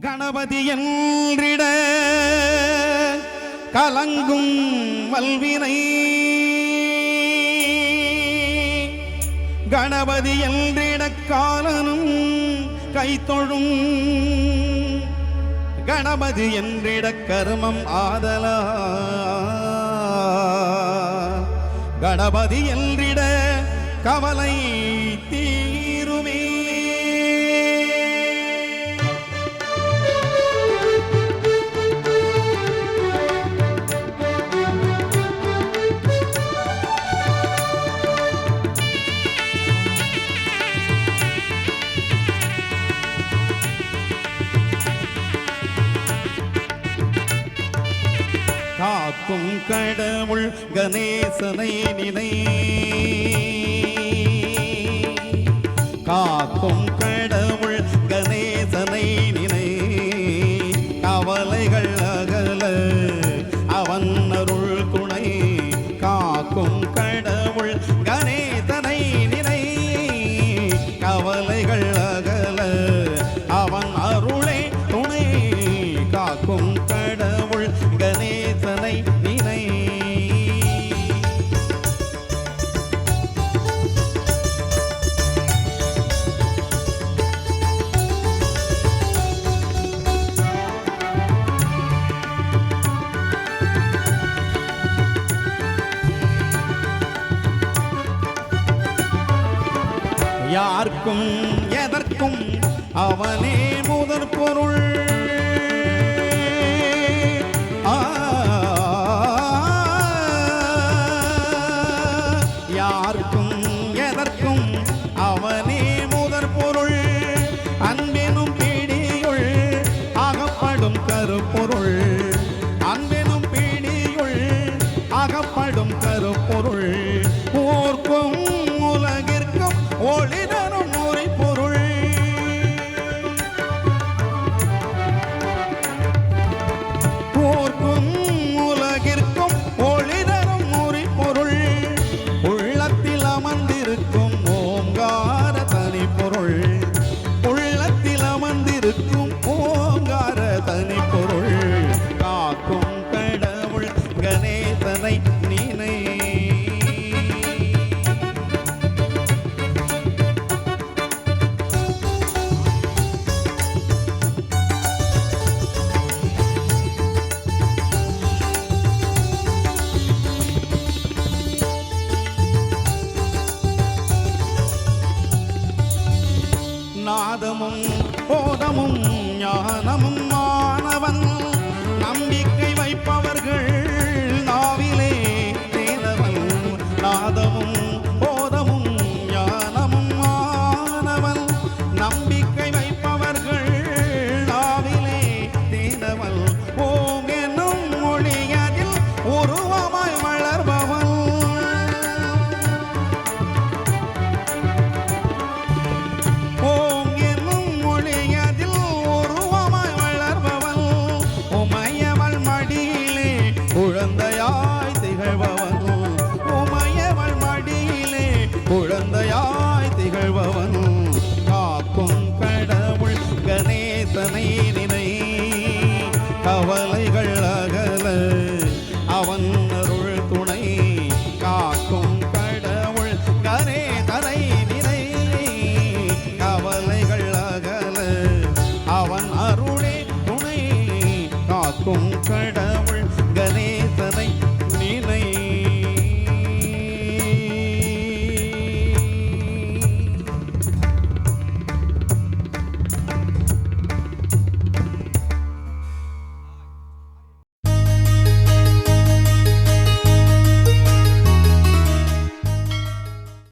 கணபதி என்றிட கலங்கும் வல்வினை. கணபதி என்றிட காலனும் கைத்தொழும். கணபதி என்றிட கருமம் ஆதலா. கணபதி என்றிட கவலை தீருமே. காக்கும் கடவுள் கணேசனை நினை. காக்கும் கடவுள் யார்க்கும் எதற்கும் அவனே முதற் பொருள். குழந்தையாய் திகழ்பவன்